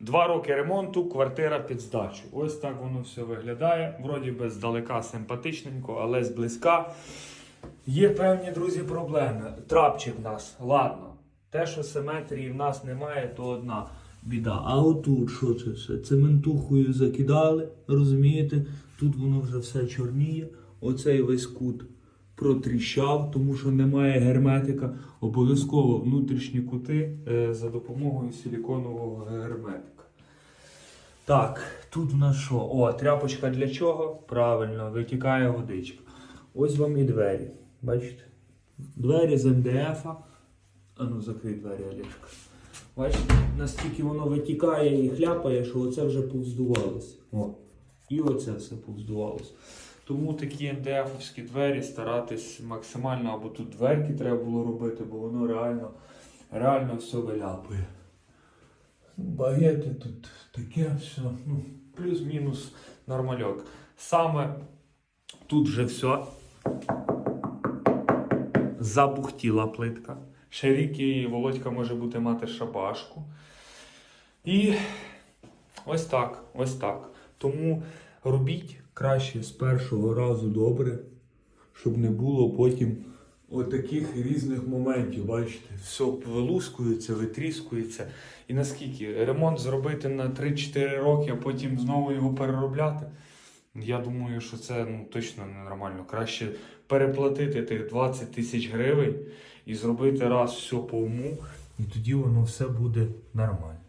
Два роки ремонту, квартира під здачу. Ось так воно все виглядає. Вроді би здалека симпатичненько, але зблизька. Є певні, друзі, проблеми. Трапчик в нас, ладно. Те, що симетрії в нас немає, то одна біда. А отут що це все? Цементухою закидали, розумієте? Тут воно вже все чорніє. Оцей весь кут протріщав, тому що немає герметика. Обов'язково внутрішні кути е, за допомогою силіконового герметика. Так, тут у нас що? О, тряпочка для чого? Правильно, витікає водичка. Ось вам і двері. Бачите? Двері з МДФ. А ну закрий двері, Олешка. Бачите, настільки воно витікає і хляпає, що оце вже повздувалося. О. І оце все повздувалося. Тому такі МДФ-овські двері старатись максимально, або тут дверки треба було робити, бо воно реально, реально все виляпує. Багети тут таке все. Ну, плюс-мінус нормальок. Саме тут вже все забухтіла плитка. Ще рік і Володька може бути мати шабашку. І ось так, ось так. Тому робіть краще з першого разу добре, щоб не було потім отаких різних моментів. Бачите, все вилускується, витріскується. І наскільки ремонт зробити на 3-4 роки, а потім знову його переробляти. Я думаю, що це ну, точно ненормально. Краще переплатити тих 20 тисяч гривень і зробити раз все по уму, і тоді воно все буде нормально.